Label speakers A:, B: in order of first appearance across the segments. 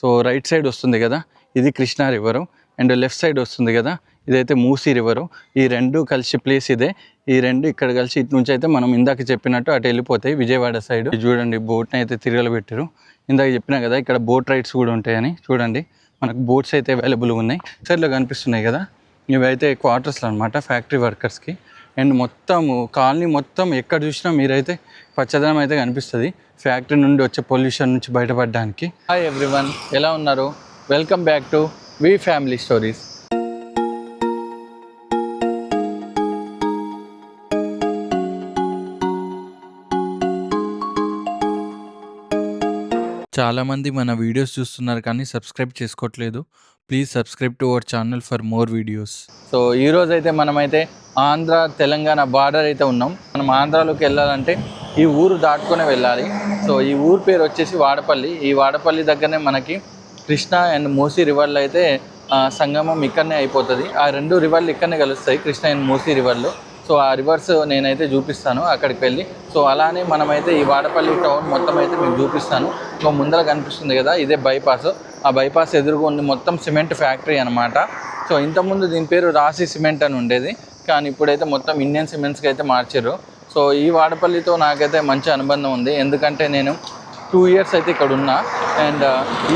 A: So right side వస్తుంది కదా ఇది Krishna river. And left side వస్తుంది కదా ఇదైతే మూసీ రివరు. ఈ రెండు కలిసి ప్లేస్ ఇదే. ఈ రెండు ఇక్కడ కలిసి ఇటు నుంచి అయితే మనం ఇందాక చెప్పినట్టు అటు వెళ్ళిపోతాయి విజయవాడ సైడ్. చూడండి బోట్ని అయితే తిరగలబెట్టారు ఇందాక చెప్పినా కదా ఇక్కడ బోట్ రైడ్స్ కూడా ఉంటాయని. చూడండి మనకు బోట్స్ అయితే అవైలబుల్ ఉన్నాయి. సైడ్లో కనిపిస్తున్నాయి కదా ఇవైతే క్వార్టర్స్లో అనమాట ఫ్యాక్టరీ వర్కర్స్కి అండ్ మొత్తం కాలనీ మొత్తం ఎక్కడ చూసినా మీరైతే పచ్చదనం అయితే కనిపిస్తుంది. ఫ్యాక్టరీ నుండి వచ్చే పొల్యూషన్ నుంచి బయటపడడానికి. హాయ్ ఎవ్రీవన్ ఎలా ఉన్నారు? Welcome back to V family stories చాలామంది మన వీడియోస్ చూస్తున్నారు కానీ సబ్స్క్రైబ్ చేసుకోవట్లేదు. Please subscribe to our channel for more videos so ఈరోజు అయితే మనమైతే ఆంధ్ర తెలంగాణ బార్డర్ అయితే ఉన్నాం. మనం ఆంధ్రాలోకి వెళ్ళాలంటే ఈ ఊరు దాటుకొని వెళ్ళాలి. సో ఈ ఊరు పేరు వచ్చేసి వాడపల్లి. ఈ వాడపల్లి దగ్గరనే మనకి కృష్ణా అండ్ మూసీ రివర్లు అయితే సంగమం ఇక్కడనే అయిపోతుంది. ఆ రెండు రివర్లు ఇక్కడనే కలుస్తాయి కృష్ణా అండ్ మూసీ రివర్లు సో ఆ రివర్స్ నేనైతే చూపిస్తాను అక్కడికి వెళ్ళి. సో అలానే మనమైతే ఈ వాడపల్లి టౌన్ మొత్తం అయితే మీకు చూపిస్తాను. సో ముందర కనిపిస్తుంది కదా ఇదే బైపాస్ ఆ బైపాస్ ఎదురుగా ఉంది మొత్తం సిమెంట్ ఫ్యాక్టరీ అనమాట సో ఇంతకుముందు దీని పేరు రాశి సిమెంట్ అని ఉండేది. కానీ ఇప్పుడైతే మొత్తం ఇండియన్ సిమెంట్స్కి అయితే మార్చారు సో ఈ వాడపల్లితో నాకైతే మంచి అనుబంధం ఉంది. ఎందుకంటే నేను టూ ఇయర్స్ అయితే ఇక్కడ ఉన్నా. అండ్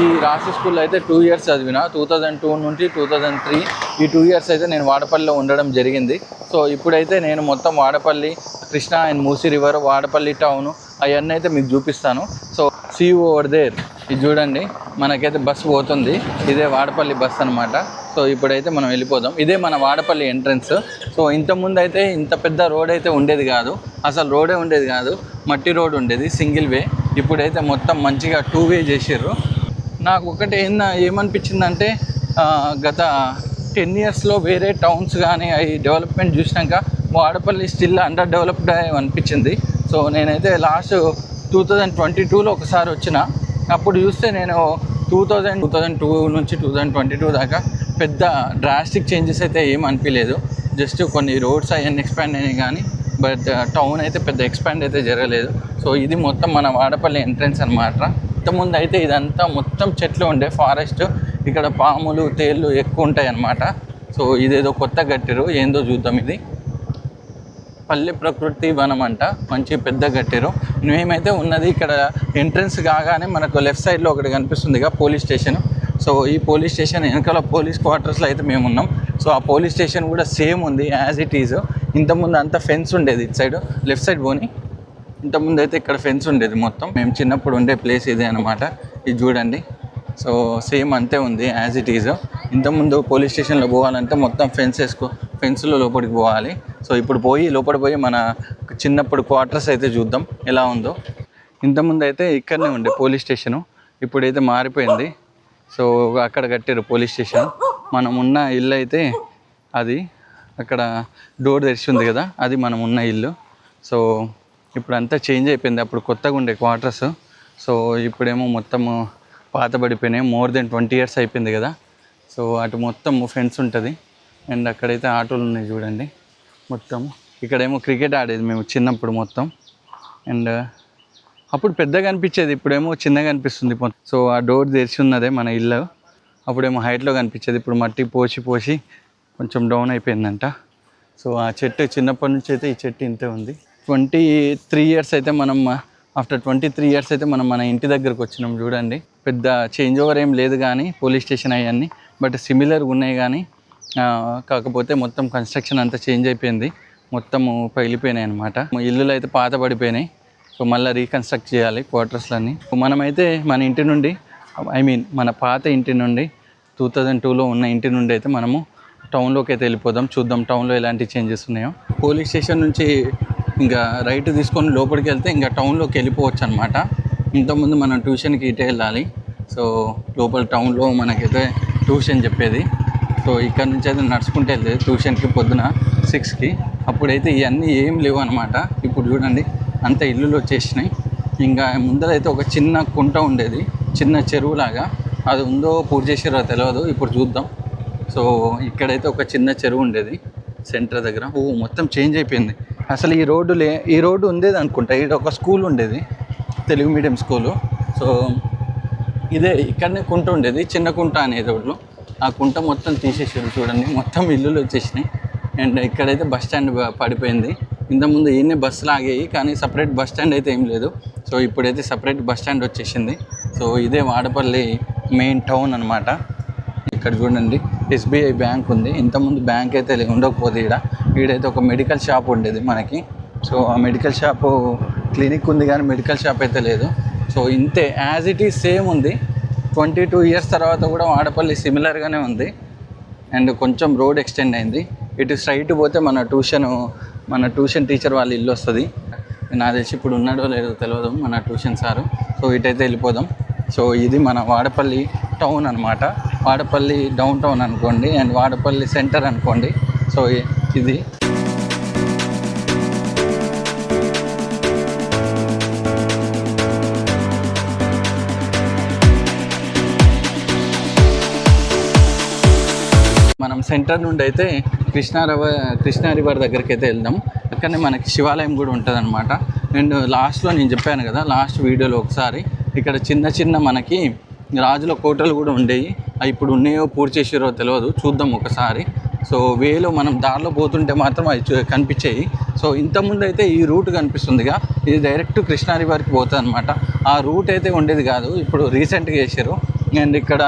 A: ఈ రాశి స్కూల్లో అయితే టూ ఇయర్స్ చదివిన. టూ థౌజండ్ టూ నుంచి టూ థౌజండ్ త్రీ ఈ టూ ఇయర్స్ అయితే నేను వాడపల్లిలో ఉండడం జరిగింది. సో ఇప్పుడైతే నేను మొత్తం Vadapalli Krishna and Musi river Vadapalli town అవన్నీ అయితే మీకు చూపిస్తాను. సో సీ ఓవర్ దేర్ ఇది చూడండి. మనకైతే బస్సు పోతుంది. ఇదే వాడపల్లి బస్ అనమాట సో ఇప్పుడైతే మనం వెళ్ళిపోదాం. ఇదే మన వాడపల్లి ఎంట్రన్స్. సో ఇంతకుముందు అయితే ఇంత పెద్ద రోడ్ అయితే ఉండేది కాదు. అసలు రోడే ఉండేది కాదు. మట్టి రోడ్ ఉండేది సింగిల్ వే. ఇప్పుడైతే మొత్తం మంచిగా టూ వే చేసారు నాకు ఒకటి ఏంద ఏమనిపించిందంటే గత టెన్ ఇయర్స్లో వేరే టౌన్స్ కానీ అవి డెవలప్మెంట్ చూసినాక వాడపల్లి స్టిల్ అండర్ డెవలప్డ్ అనిపించింది. సో నేనైతే లాస్ట్ టూ థౌజండ్ ట్వంటీ టూలో ఒకసారి వచ్చిన. అప్పుడు చూస్తే నేను two thousand two thousand two నుంచి టూ థౌజండ్ ట్వంటీ టూ దాకా పెద్ద డ్రాస్టిక్ చేంజెస్ అయితే ఏం అనిపించలేదు జస్ట్ కొన్ని రోడ్స్ అవన్నీ ఎక్స్పాండ్ అయినాయి కానీ బట్ టౌన్ uh, అయితే పెద్ద ఎక్స్పాండ్ అయితే జరగలేదు. సో ఇది మొత్తం మన వాడపల్లి ఎంట్రన్స్ అనమాట ఇంతకుముందు అయితే ఇదంతా మొత్తం చెట్లు ఉండే ఫారెస్ట్ ఇక్కడ పాములు తేళ్ళు ఎక్కువ ఉంటాయి అన్నమాట. సో ఇదేదో కొత్త కట్టారు. ఏందో చూద్దాం ఇది. పల్లె ప్రకృతి వనం అంట మంచి పెద్ద గట్టిరు మేమైతే ఉన్నది ఇక్కడ ఎంట్రన్స్ కాగానే మనకు లెఫ్ట్ సైడ్లో ఒకటి కనిపిస్తుంది పోలీస్ స్టేషన్ సో ఈ పోలీస్ స్టేషన్ వెనకాల పోలీస్ క్వార్టర్స్లో అయితే మేము ఉన్నాం. సో ఆ పోలీస్ స్టేషన్ కూడా సేమ్ ఉంది యాజ్ ఇట్ ఈజ్ ఇంతకుముందు అంతా ఫెన్స్ ఉండేది ఇటు సైడ్ లెఫ్ట్ సైడ్ పోని. ఇంతకుముందు అయితే ఇక్కడ ఫెన్స్ ఉండేది మొత్తం. మేము చిన్నప్పుడు ఉండే ప్లేస్ ఇదే అనమాట ఇది చూడండి. సో సేమ్ అంతే ఉంది యాజ్ ఇట్ ఈజ్ ఇంతకుముందు పోలీస్ స్టేషన్లో పోవాలంటే మొత్తం ఫెన్స్ వేసుకో ఫెన్స్లో లోపలికి పోవాలి. సో ఇప్పుడు పోయి లోపల పోయి మన చిన్నప్పుడు క్వార్టర్స్ అయితే చూద్దాం ఎలా ఉందో. ఇంతకుముందు అయితే ఇక్కడనే ఉండే పోలీస్ స్టేషను. ఇప్పుడైతే మారిపోయింది. సో అక్కడ కట్టారు పోలీస్ స్టేషన్. మనం ఉన్న ఇల్లు అయితే అది అక్కడ డోర్ తెరిచి ఉంది కదా అది మనం ఉన్న ఇల్లు. సో ఇప్పుడు అంతా చేంజ్ అయిపోయింది. అప్పుడు కొత్తగా ఉండే క్వార్టర్స్. సో ఇప్పుడేమో మొత్తము పాతబడిపోయినాయి. మోర్ దెన్ ట్వంటీ ఇయర్స్ అయిపోయింది కదా. సో అటు మొత్తం ఫ్రెండ్స్ ఉంటుంది. అండ్ అక్కడైతే ఆటోలు ఉన్నాయి చూడండి. మొత్తం ఇక్కడేమో క్రికెట్ ఆడేది మేము చిన్నప్పుడు మొత్తం. అండ్ అప్పుడు పెద్దగా అనిపించేది ఇప్పుడేమో చిన్నగా అనిపిస్తుంది సో ఆ డోర్ తెరిచి ఉన్నదే మన ఇల్లు. అప్పుడేమో హైట్లో కనిపించేది ఇప్పుడు మట్టి పోసి పోసి కొంచెం డౌన్ అయిపోయిందంట. సో ఆ చెట్టు చిన్నప్పటి నుంచి అయితే ఈ చెట్టు ఇంతే ఉంది. ట్వంటీ త్రీ ఇయర్స్ అయితే మనం ఆఫ్టర్ ట్వంటీ త్రీ ఇయర్స్ అయితే మనం మన ఇంటి దగ్గరకు వచ్చినాం చూడండి. పెద్ద చేంజ్ ఓవర్ ఏం లేదు కానీ పోలీస్ స్టేషన్ అవన్నీ. బట్ సిమిలర్గా ఉన్నాయి కానీ కాకపోతే మొత్తం కన్స్ట్రక్షన్ అంతా చేంజ్ అయిపోయింది. మొత్తము పగిలిపోయినాయి అనమాట ఇల్లులు అయితే పాత పడిపోయినాయి సో మళ్ళీ రీకన్స్ట్రక్ట్ చేయాలి క్వార్టర్స్లన్నీ మనమైతే మన ఇంటి నుండి ఐ మీన్ మన పాత ఇంటి నుండి టూ థౌజండ్ టూలో ఉన్న ఇంటి నుండి అయితే మనము టౌన్లోకి అయితే వెళ్ళిపోదాం. చూద్దాం టౌన్లో ఎలాంటి చేంజెస్ ఉన్నాయో. పోలీస్ స్టేషన్ నుంచి ఇంకా రైట్ తీసుకొని లోపలికి వెళ్తే ఇంకా టౌన్లోకి వెళ్ళిపోవచ్చు అనమాట ఇంతకుముందు మనం ట్యూషన్కి ఇటే వెళ్ళాలి. సో లోపల టౌన్లో మనకైతే ట్యూషన్ చెప్పేది. సో ఇక్కడ నుంచి అయితే నడుచుకుంటే వెళ్ళేది ట్యూషన్కి పొద్దున సిక్స్కి అప్పుడైతే ఇవన్నీ ఏం లేవు అనమాట ఇప్పుడు చూడండి. అంత ఇల్లులు వచ్చేసినాయి. ఇంకా ముందరైతే ఒక చిన్న కుంట ఉండేది. చిన్న చెరువులాగా. అది ఉందో పూర్తి చేసారో తెలియదు ఇప్పుడు చూద్దాం. సో ఇక్కడైతే ఒక చిన్న చెరువు ఉండేది. సెంటర్ దగ్గర. ఓ మొత్తం చేంజ్ అయిపోయింది. అసలు ఈ రోడ్డు లే ఈ రోడ్డు ఉండేది అనుకుంటా. ఇక్కడ ఒక స్కూల్ ఉండేది. Telugu medium school. సో ఇదే ఇక్కడనే కుంట ఉండేది. చిన్న కుంట అనే రోడ్లో ఆ కుంట మొత్తం తీసేసారు చూడండి. మొత్తం ఇల్లులు వచ్చేసినాయి. అండ్ ఇక్కడైతే బస్ స్టాండ్ పడిపోయింది. ఇంతకుముందు ఈయనే బస్సులు ఆగాయి కానీ సపరేట్ బస్ స్టాండ్ అయితే ఏం లేదు. సో ఇప్పుడైతే సపరేట్ బస్ స్టాండ్ వచ్చేసింది. సో ఇదే వాడపల్లి మెయిన్ టౌన్ అనమాట ఇక్కడ చూడండి ఎస్బీఐ బ్యాంక్ ఉంది. ఇంతకుముందు బ్యాంక్ అయితే లే- ఉండకపోతే ఇక్కడ ఈడైతే ఒక మెడికల్ షాప్ ఉండేది మనకి. సో ఆ మెడికల్ షాపు క్లినిక్ ఉంది కానీ మెడికల్ షాప్ అయితే లేదు. సో ఇంతే. యాజ్ ఇట్ ఈస్ సేమ్ ఉంది. ట్వంటీ టూ ఇయర్స్ తర్వాత కూడా వాడపల్లి సిమిలర్గానే ఉంది. అండ్ కొంచెం రోడ్ ఎక్స్టెండ్ అయింది. ఇటు స్ట్రైట్ పోతే మన ట్యూషన్ మన ట్యూషన్ టీచర్ వాళ్ళ ఇల్లు వస్తుంది. నాకు తెలిసి ఇప్పుడు ఉన్నాడో లేదో తెలియదు మన ట్యూషన్ సారు సో ఇటైతే వెళ్ళిపోదాం. సో ఇది మన వాడపల్లి టౌన్ అనమాట వాడపల్లి డౌన్ టౌన్ అనుకోండి అండ్ వాడపల్లి సెంటర్ అనుకోండి. సో ఇది. మనం సెంటర్ నుండి అయితే కృష్ణా రవ కృష్ణా రివర్ దగ్గరికి అయితే వెళ్దాం. అక్కడనే మనకి శివాలయం కూడా ఉంటుంది అనమాట అండ్ లాస్ట్లో నేను చెప్పాను కదా లాస్ట్ వీడియోలో ఒకసారి ఇక్కడ చిన్న చిన్న మనకి రాజుల కోటలు కూడా ఉండేవి అవి ఇప్పుడు ఉన్నాయో పూర్తి చేసారో తెలియదు చూద్దాం ఒకసారి. సో వేలో మనం దారిలో పోతుంటే మాత్రం అవి కనిపించాయి. సో ఇంతకుముందు అయితే ఈ రూట్ కనిపిస్తుందిగా. ఇది డైరెక్ట్ కృష్ణా రివర్కి పోతుంది అనమాట ఆ రూట్ అయితే ఉండేది కాదు ఇప్పుడు రీసెంట్గా చేశారు. అండ్ ఇక్కడ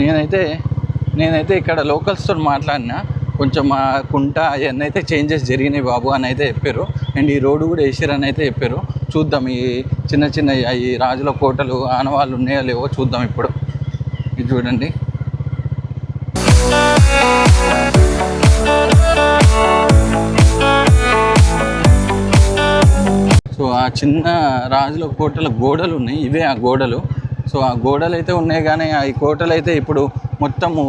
A: నేనైతే నేనైతే ఇక్కడ లోకల్స్తో మాట్లాడినా. కొంచెం ఆ కుంట అవన్నీ అయితే చేంజెస్ జరిగినాయి బాబు అని అయితే చెప్పారు. అండ్ ఈ రోడ్డు కూడా వేసారని అయితే చెప్పారు. చూద్దాం ఈ చిన్న చిన్న ఈ రాజుల కోటలు ఆనవాళ్ళు ఉన్నాయో లేవో చూద్దాం ఇప్పుడు. ఇది చూడండి. సో ఆ చిన్న రాజుల కోటల గోడలు ఉన్నాయి. ఇవే ఆ గోడలు. సో ఆ గోడలు అయితే ఉన్నాయి కానీ ఆ కోటలు అయితే ఇప్పుడు మొత్తము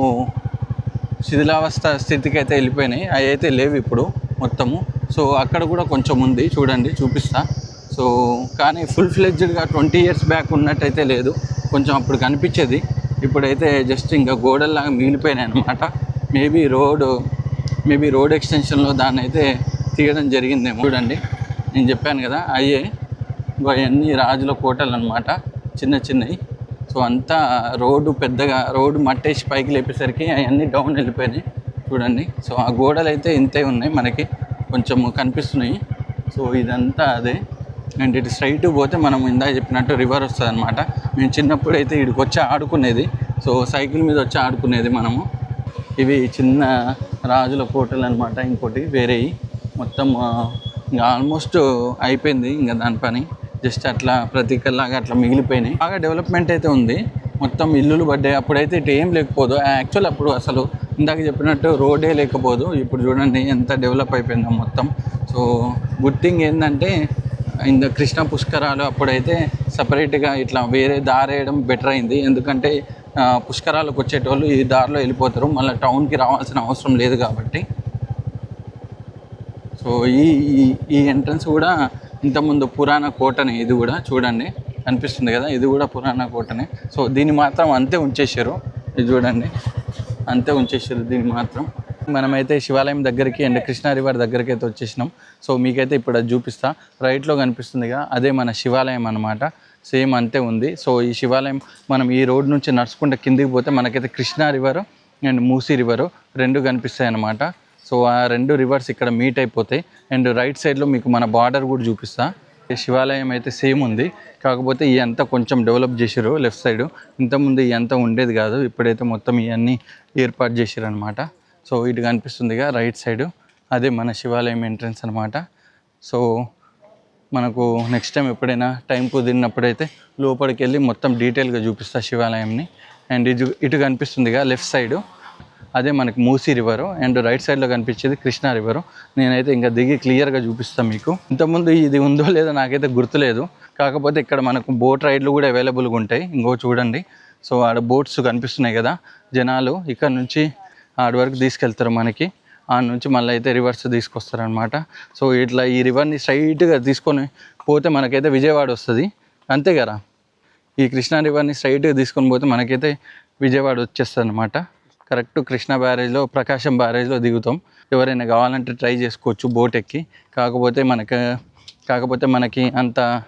A: శిథిలావస్థ స్థితికి అయితే వెళ్ళిపోయినాయి. అవి అయితే లేవు ఇప్పుడు మొత్తము. సో అక్కడ కూడా కొంచెం ఉంది. చూడండి చూపిస్తా. సో కానీ ఫుల్ ఫ్లెడ్జ్డ్గా ట్వంటీ ఇయర్స్ బ్యాక్ ఉన్నట్టయితే లేదు. కొంచెం అప్పుడు కనిపించేది. ఇప్పుడైతే జస్ట్ ఇంకా గోడల్లాగా మిగిలిపోయినాయి అనమాట మేబీ రోడ్ మేబీ రోడ్ ఎక్స్టెన్షన్లో దాన్ని అయితే తీయడం జరిగిందేమో. చూడండి నేను చెప్పాను కదా అయ్యే ఇవన్నీ రాజుల కోటలు అనమాట చిన్న చిన్నవి. సో అంతా రోడ్డు పెద్దగా రోడ్డు మట్టేసి పైకి లేపేసరికి అవన్నీ డౌన్ వెళ్ళిపోయినాయి. చూడండి. సో ఆ గోడలు అయితే ఇంతే ఉన్నాయి మనకి. కొంచెం కనిపిస్తున్నాయి. సో ఇదంతా అదే. అండ్ ఇటు స్ట్రైట్ పోతే మనం ఇందాక చెప్పినట్టు రివర్ వస్తుంది అనమాట మేము చిన్నప్పుడు అయితే ఇక్కడికి వచ్చి ఆడుకునేది. సో సైకిల్ మీద వచ్చి ఆడుకునేది మనము. ఇవి చిన్న రాజుల కోటలు అనమాట ఇంకోటి వేరేవి మొత్తం ఇంకా ఆల్మోస్ట్ అయిపోయింది ఇంకా దాని పని. జస్ట్ అట్లా ప్రతీకల్లాగా అట్లా మిగిలిపోయినాయి. బాగా డెవలప్మెంట్ అయితే ఉంది. మొత్తం ఇల్లులు పడ్డాయి. అప్పుడైతే ఇటు ఏం లేకపోదు. యాక్చువల్ అప్పుడు అసలు ఇందాక చెప్పినట్టు రోడే లేకపోదు. ఇప్పుడు చూడండి ఎంత డెవలప్ అయిపోయిందో మొత్తం. సో గుడ్ థింగ్ ఏంటంటే ఇంత కృష్ణ పుష్కరాలు అప్పుడైతే సపరేట్గా ఇట్లా వేరే దారి వేయడం బెటర్ అయింది. ఎందుకంటే పుష్కరాలకు వచ్చేటోళ్ళు ఈ దారిలో వెళ్ళిపోతారు. మళ్ళీ టౌన్కి రావాల్సిన అవసరం లేదు కాబట్టి. సో ఈ ఈ- ఈ ఎంట్రన్స్ కూడా ఇంతకుముందు పురాణ కోటనే ఇది కూడా చూడండి. అనిపిస్తుంది కదా ఇది కూడా పురాణ కోటనే. సో దీన్ని మాత్రం అంతే ఉంచేసారు ఇది చూడండి. అంతే ఉంచేశారు దీన్ని మాత్రం. మనమైతే శివాలయం దగ్గరికి అండ్ కృష్ణా రివర్ దగ్గరికి అయితే వచ్చేసినాం. సో మీకైతే ఇప్పుడు అది చూపిస్తా. రైట్లో కనిపిస్తుందిగా అదే మన శివాలయం అనమాట సేమ్ అంతే ఉంది. సో ఈ శివాలయం మనం ఈ రోడ్ నుంచి నడుచుకుంటే కిందికి పోతే మనకైతే Krishna river and Musi river రెండు కనిపిస్తాయి అన్నమాట సో ఆ రెండు రివర్స్ ఇక్కడ మీట్ అయిపోతాయి. అండ్ రైట్ సైడ్లో మీకు మన బార్డర్ కూడా చూపిస్తా. శివాలయం అయితే సేమ్ ఉంది. కాకపోతే ఈ అంతా కొంచెం డెవలప్ చేసారు లెఫ్ట్ సైడ్ ఇంతకుముందు ఈ అంతా ఉండేది కాదు. ఇప్పుడైతే మొత్తం ఇవన్నీ ఏర్పాటు చేసారు అనమాట సో ఇటు కనిపిస్తుందిగా రైట్ సైడ్ అదే మన శివాలయం ఎంట్రన్స్ అనమాట సో మనకు నెక్స్ట్ టైం ఎప్పుడైనా టైం కుదిరినప్పుడైతే లోపలికి వెళ్ళి మొత్తం డీటెయిల్గా చూపిస్తా శివాలయంని. అండ్ ఇటు ఇటు కనిపిస్తుందిగా లెఫ్ట్ సైడ్ అదే మనకి మూసీ రివరు అండ్ రైట్ సైడ్లో కనిపించేది కృష్ణా రివరు. నేనైతే ఇంకా దిగి క్లియర్గా చూపిస్తాను మీకు. ఇంతకుముందు ఇది ఉందో లేదో నాకైతే గుర్తులేదు. కాకపోతే ఇక్కడ మనకు బోట్ రైడ్లు కూడా అవైలబుల్గా ఉంటాయి. ఇంకో చూడండి. సో ఆడ బోట్స్ కనిపిస్తున్నాయి కదా. జనాలు ఇక్కడ నుంచి ఆడ వరకు తీసుకెళ్తారు మనకి. ఆ నుంచి మళ్ళీ అయితే రివర్స్ తీసుకొస్తారనమాట సో ఇట్లా ఈ రివర్ని స్ట్రైట్గా తీసుకొని పోతే మనకైతే విజయవాడ వస్తుంది. అంతే కదా. ఈ కృష్ణా రివర్ని స్ట్రైట్గా తీసుకొని పోతే మనకైతే విజయవాడ వచ్చేస్తుంది అనమాట కరెక్ట్ కృష్ణా బ్యారేజ్లో ప్రకాశం బ్యారేజ్లో దిగుతాం. ఎవరైనా కావాలంటే ట్రై చేసుకోవచ్చు బోట్ ఎక్కి. కాకపోతే మనకు కాకపోతే మనకి అంత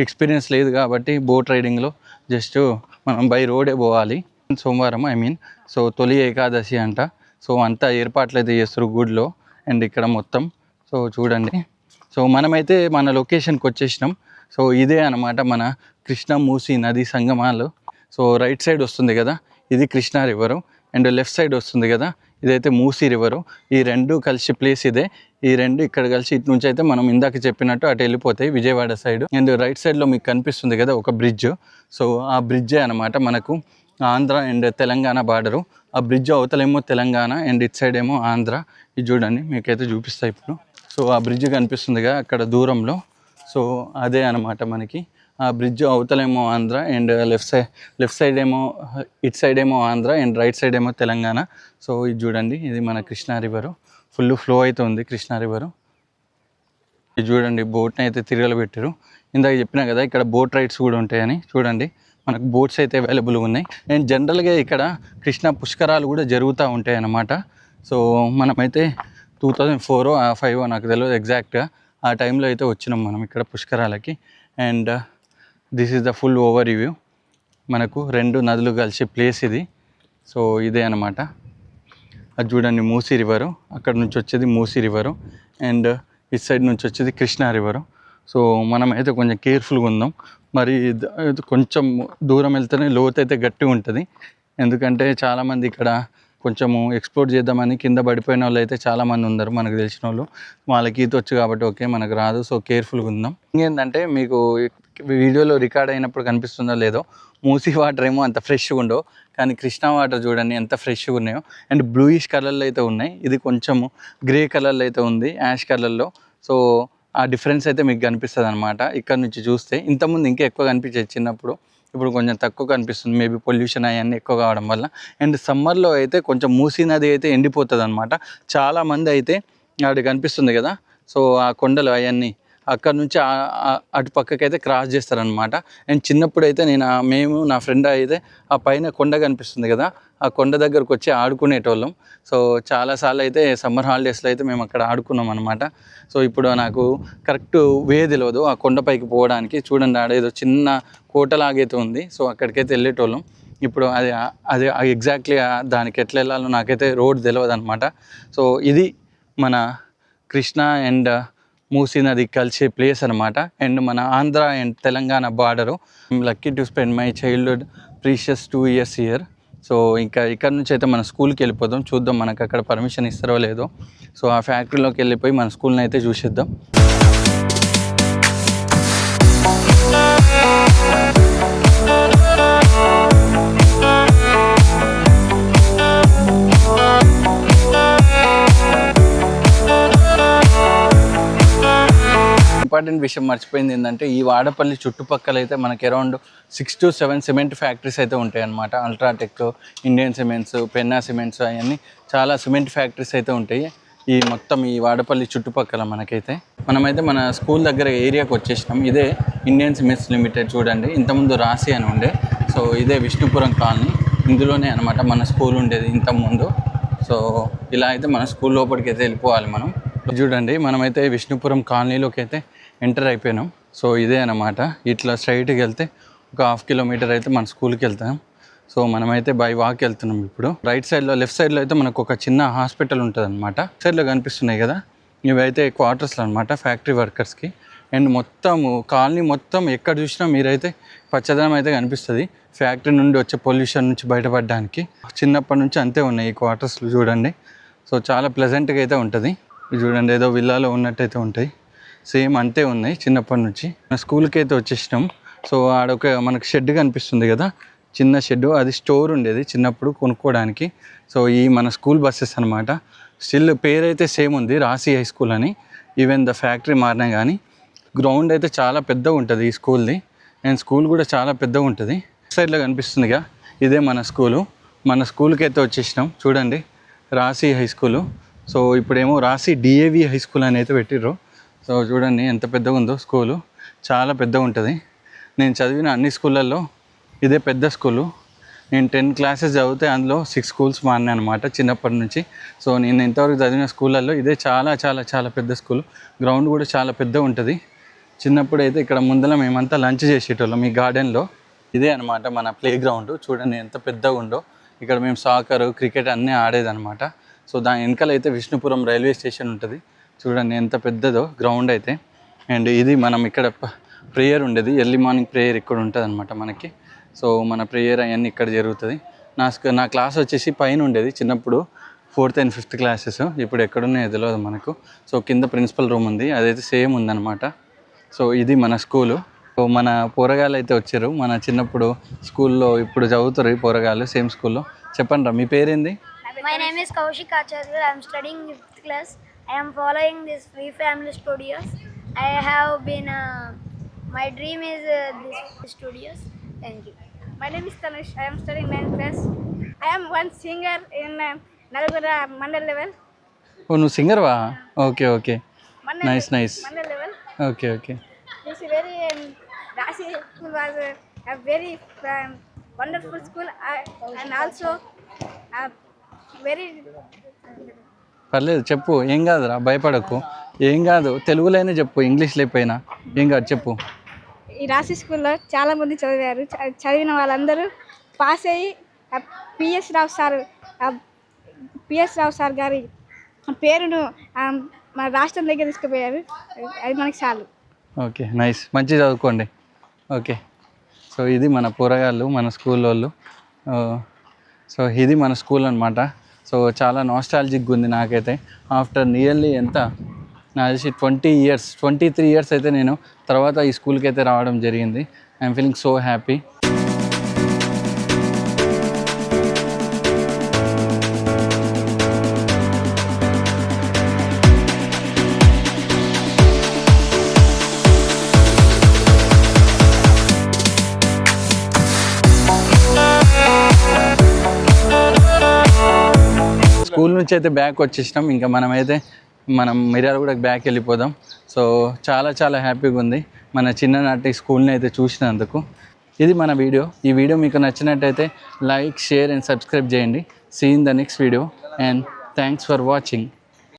A: ఎక్స్పీరియన్స్ లేదు కాబట్టి బోట్ రైడింగ్లో జస్ట్ మనం బై రోడే పోవాలి. సోమవారం ఐ మీన్ సో తొలి ఏకాదశి అంట. సో అంతా ఏర్పాట్లు అయితే చేస్తారు గుడిలో అండ్ ఇక్కడ మొత్తం. సో చూడండి. సో మనమైతే మన లొకేషన్కి వచ్చేసినాం. సో ఇదే అన్నమాట మన కృష్ణ మూసి నది సంగమాలు. సో రైట్ సైడ్ వస్తుంది కదా? ఇది Krishna river and left side వస్తుంది కదా ఇదైతే మూసీ రివరు. ఈ రెండు కలిసి ప్లేస్ ఇదే. ఈ రెండు ఇక్కడ కలిసి ఇటు నుంచి అయితే మనం ఇందాక చెప్పినట్టు అటు వెళ్ళిపోతాయి విజయవాడ సైడ్. అండ్ రైట్ సైడ్లో మీకు కనిపిస్తుంది కదా ఒక బ్రిడ్జ్. సో ఆ బ్రిడ్జే అనమాట మనకు ఆంధ్ర అండ్ తెలంగాణ బార్డరు. ఆ బ్రిడ్జ్ అవతలేమో తెలంగాణ అండ్ ఇటు సైడ్ ఏమో ఆంధ్ర. ఇది చూడండి మీకైతే చూపిస్తాయి ఇప్పుడు. సో ఆ బ్రిడ్జ్ కనిపిస్తుందిగా అక్కడ దూరంలో. సో అదే అనమాట మనకి. Bridge అవతలేమో Andhra and left side left side ఏమో ఇట్ సైడ్ ఏమో ఆంధ్ర అండ్ రైట్ సైడ్ ఏమో తెలంగాణ. సో ఇది చూడండి ఇది మన కృష్ణా రివరు. ఫుల్ ఫ్లో అయితే ఉంది కృష్ణా రివరు. ఇది చూడండి బోట్ని అయితే తిరగలు పెట్టారు ఇందాక చెప్పినా కదా ఇక్కడ బోట్ రైడ్స్ కూడా ఉంటాయని. చూడండి మనకు బోట్స్ అయితే అవైలబుల్గా ఉన్నాయి. అండ్ జనరల్గా ఇక్కడ కృష్ణా పుష్కరాలు కూడా జరుగుతూ ఉంటాయి అన్నమాట సో మనమైతే టూ థౌజండ్ ఫోర్ ఫైవ్ నాకు తెలియదు ఎగ్జాక్ట్గా. ఆ టైంలో అయితే వచ్చినాం మనం ఇక్కడ పుష్కరాలకి. And this is the full overview మనకు రెండు నదులు కలిసే ప్లేస్ ఇది. సో ఇదే అనమాట అది చూడండి మూసీ రివరు. అక్కడ నుంచి వచ్చేది మూసీ రివరు. అండ్ ఇటు సైడ్ నుంచి వచ్చేది కృష్ణా రివరు. సో మనం అయితే కొంచెం కేర్ఫుల్గా ఉందాం. మరి కొంచెం దూరం వెళ్తేనే లోతు అయితే గట్టిగా ఉంటుంది. ఎందుకంటే చాలామంది ఇక్కడ కొంచెము ఎక్స్ప్లోర్ చేద్దామని కింద పడిపోయిన వాళ్ళు అయితే చాలామంది ఉన్నారు మనకు తెలిసిన వాళ్ళు. వాళ్ళకి ఈత వచ్చు కాబట్టి ఓకే మనకు రాదు. సో కేర్ఫుల్గా ఉందాం. ఇంకేంటంటే మీకు వీడియోలో రికార్డ్ అయినప్పుడు కనిపిస్తుందో లేదో మూసీ వాటర్ ఏమో అంత ఫ్రెష్గా ఉండవు కానీ కృష్ణా వాటర్ చూడండి ఎంత ఫ్రెష్గా ఉన్నాయో. అండ్ బ్లూయిష్ కలర్లో అయితే ఉన్నాయి. ఇది కొంచెము గ్రే కలర్లో అయితే ఉంది యాష్ కలర్లో సో ఆ డిఫరెన్స్ అయితే మీకు కనిపిస్తుంది అనమాట ఇక్కడ నుంచి చూస్తే ఇంతకుముందు ఇంకా ఎక్కువ కనిపించేది చిన్నప్పుడు ఇప్పుడు కొంచెం తక్కువ కనిపిస్తుంది. మేబీ పొల్యూషన్ అవన్నీ ఎక్కువ కావడం వల్ల. అండ్ సమ్మర్లో అయితే కొంచెం మూసీ నది అయితే ఎండిపోతుంది అనమాట చాలామంది అయితే అక్కడ కనిపిస్తుంది కదా. సో ఆ కొండలు అవన్నీ అక్కడ నుంచి అటు పక్కకి అయితే క్రాస్ చేస్తారనమాట అండ్ చిన్నప్పుడు అయితే నేను మేము నా ఫ్రెండ్ అయితే ఆ పైన కొండ కనిపిస్తుంది కదా ఆ కొండ దగ్గరకు వచ్చి ఆడుకునేటోళ్ళం. సో చాలాసార్లు అయితే సమ్మర్ హాలిడేస్లో అయితే మేము అక్కడ ఆడుకున్నాం అనమాట సో ఇప్పుడు నాకు కరెక్ట్ వే తెలియదు ఆ కొండపైకి పోవడానికి. చూడండి ఆడ ఏదో చిన్న కోటలాగైతే ఉంది. సో అక్కడికైతే వెళ్ళేటోళ్ళం. ఇప్పుడు అది అది ఎగ్జాక్ట్లీ దానికి ఎట్లా వెళ్ళాలో నాకైతే రోడ్ తెలియదు అనమాట సో ఇది మన కృష్ణ అండ్ మూసీ నది కలిసే ప్లేస్ అనమాట అండ్ మన Andhra and Telangana border. Lucky to spend my childhood precious two years year so ఇంకా ఇక్కడ నుంచి అయితే మన స్కూల్కి వెళ్ళిపోదాం. చూద్దాం మనకు అక్కడ పర్మిషన్ ఇస్తారో లేదో. సో ఆ ఫ్యాక్టరీలోకి వెళ్ళిపోయి మన స్కూల్ని అయితే చూసేద్దాం. ఇంపార్టెంట్ విషయం మర్చిపోయింది ఏంటంటే ఈ వాడపల్లి చుట్టుపక్కల అయితే మనకి around six to seven cement factories అయితే ఉంటాయన్నమాట. UltraTech Indian cements Penna cements అవన్నీ చాలా సిమెంట్ ఫ్యాక్టరీస్ అయితే ఉంటాయి. ఈ మొత్తం ఈ వాడపల్లి చుట్టుపక్కల మనకైతే. మనమైతే మన స్కూల్ దగ్గర ఏరియాకి వచ్చేసినాం. ఇదే ఇండియన్ సిమెంట్స్ లిమిటెడ్ చూడండి. ఇంతకుముందు రాసి అని ఉండే. సో ఇదే విష్ణుపురం కాలనీ. ఇందులోనే అనమాట మన స్కూల్ ఉండేది ఇంతకుముందు. సో ఇలా అయితే మన స్కూల్ లోపలికి అయితే వెళ్ళిపోవాలి మనం. చూడండి మనమైతే విష్ణుపురం కాలనీలోకి అయితే ఎంటర్ అయిపోయినాం. సో ఇదే అనమాట ఇట్లా స్ట్రైట్కి వెళ్తే ఒక హాఫ్ కిలోమీటర్ అయితే మన స్కూల్కి వెళ్తాం. సో మనమైతే బై వాక్ వెళ్తున్నాం ఇప్పుడు. రైట్ సైడ్లో లెఫ్ట్ సైడ్లో అయితే మనకు ఒక చిన్న హాస్పిటల్ ఉంటుంది అనమాట సైడ్లో కనిపిస్తున్నాయి కదా? ఇవైతే క్వార్టర్స్లో అనమాట ఫ్యాక్టరీ వర్కర్స్కి అండ్ మొత్తం కాలనీ మొత్తం ఎక్కడ చూసినా మీరైతే పచ్చదనం అయితే కనిపిస్తుంది. ఫ్యాక్టరీ నుండి వచ్చే పొల్యూషన్ నుంచి బయటపడడానికి. చిన్నప్పటి నుంచి అంతే ఉన్నాయి ఈ క్వార్టర్స్లో చూడండి. సో చాలా ప్లెజెంట్గా అయితే ఉంటుంది. చూడండి ఏదో విల్లాలో ఉన్నట్టయితే ఉంటాయి. సేమ్ అంతే ఉన్నాయి చిన్నప్పటి నుంచి. మన స్కూల్కి అయితే వచ్చేసినాం. సో ఆడొక మనకు షెడ్ కనిపిస్తుంది కదా? చిన్న షెడ్. అది స్టోర్ ఉండేది చిన్నప్పుడు కొనుక్కోవడానికి. సో ఈ మన స్కూల్ బస్సెస్ అనమాట స్టిల్ పేరైతే సేమ్ ఉంది రాసి హై స్కూల్ అని. ఈవెన్ ద ఫ్యాక్టరీ మారినా కానీ గ్రౌండ్ అయితే చాలా పెద్దగా ఉంటుంది ఈ స్కూల్ది. అండ్ స్కూల్ కూడా చాలా పెద్దగా ఉంటుంది. సైడ్లో కనిపిస్తుందిగా ఇదే మన స్కూలు. మన స్కూల్కి అయితే వచ్చేసినాం. చూడండి రాసి హై స్కూలు. సో ఇప్పుడేమో రాసి డిఏవి హై స్కూల్ అని అయితే పెట్టిర్రు. సో చూడండి ఎంత పెద్దగా ఉందో స్కూలు. చాలా పెద్దగా ఉంటుంది నేను చదివిన అన్ని స్కూళ్ళల్లో ఇదే పెద్ద స్కూలు. నేను టెన్ క్లాసెస్ చదివితే అందులో సిక్స్ స్కూల్స్ మారినాయి అనమాట చిన్నప్పటి నుంచి. సో నేను ఇంతవరకు చదివిన స్కూళ్ళల్లో ఇదే చాలా చాలా చాలా పెద్ద స్కూల్. గ్రౌండ్ కూడా చాలా పెద్ద ఉంటుంది చిన్నప్పుడు అయితే ఇక్కడ ముందర మేమంతా లంచ్ చేసేటోళ్ళం ఈ గార్డెన్లో. ఇదే అనమాట మన ప్లే గ్రౌండ్ చూడండి ఎంత పెద్దగా ఉందో ఇక్కడ మేము సాకర్ క్రికెట్ అన్నీ ఆడేదన్నమాట. సో దాని వెనకాల అయితే విష్ణుపురం రైల్వే స్టేషన్ ఉంటుంది. చూడండి ఎంత పెద్దదో గ్రౌండ్ అయితే. అండ్ ఇది మనం ఇక్కడ ప్రేయర్ ఉండేది. ఎర్లీ మార్నింగ్ ప్రేయర్ ఇక్కడ ఉంటుంది అనమాట మనకి. సో మన ప్రేయర్ అవన్నీ ఇక్కడ జరుగుతుంది. నా స్క- నా క్లాస్ వచ్చేసి పైన ఉండేది. చిన్నప్పుడు ఫోర్త్ అండ్ ఫిఫ్త్ క్లాసెస్ ఇప్పుడు ఎక్కడున్నాయో తెలియదు మనకు. సో కింద ప్రిన్సిపల్ రూమ్ ఉంది. అదైతే సేమ్ ఉందన్నమాట. సో ఇది మన స్కూలు సో మన పోరగాళ్ళు అయితే వచ్చారు. మన చిన్నప్పుడు స్కూల్లో ఇప్పుడు చదువుతారు ఈ పోరగాళ్ళు సేమ్ స్కూల్లో చెప్పండి రా మీ పేరేంది?
B: My name is Kaushik Acharya I'm studying fifth class. I am following this Free Family Studios. I have been, uh, my dream is uh, this studios. Thank you.
C: My name is Tanish. I am studying ninth class. I am one singer in uh, Nalguna Mandal level.
A: Oh, singer ನೀವು ಸಿಂಗರ್ವಾ okay Okay,
C: Mandal,
A: nice nice.
C: Mandal level.
A: Okay, okay.
C: This is very, um, school was a, a very um, wonderful school uh, and also a very
A: పర్లేదు చెప్పు. ఏం కాదురా భయపడకు. ఏం కాదు తెలుగులోనే చెప్పు ఇంగ్లీష్ లేకపోయినా. ఏం కాదు చెప్పు.
C: ఈ రాశి స్కూల్లో చాలా మంది చదివారు. చ- చదివిన వాళ్ళందరూ పాస్ అయ్యి P S Rao sir P S Rao sir గారి పేరును ఆ, మన రాష్ట్రం దగ్గర తీసుకుపోయారు. అది మనకి చాలు.
A: Okay nice. మంచిగా చదువుకోండి. ఓకే. సో ఇది మన పోరగాళ్ళు మన స్కూల్ వాళ్ళు సో ఇది మన స్కూల్ అనమాట సో చాలా నాస్టాలజిక్ ఉంది నాకైతే. ఆఫ్టర్ నియర్లీ ఎంత? నా తెలిసి twenty years twenty three years అయితే నేను తర్వాత ఈ స్కూల్కి అయితే రావడం జరిగింది. ఐఎమ్ ఫీలింగ్ సో హ్యాపీ నుంచి అయితే బ్యాక్ వచ్చేసినాం. ఇంకా మనమైతే మనం మిర్యాల కూడా బ్యాక్ వెళ్ళిపోదాం. సో చాలా చాలా హ్యాపీగా ఉంది. మన చిన్ననాటి స్కూల్ని అయితే చూసినందుకు. ఇది మన వీడియో ఈ వీడియో మీకు నచ్చినట్టయితే లైక్ షేర్ అండ్ సబ్స్క్రైబ్ చేయండి. Seen the next video and thanks for watching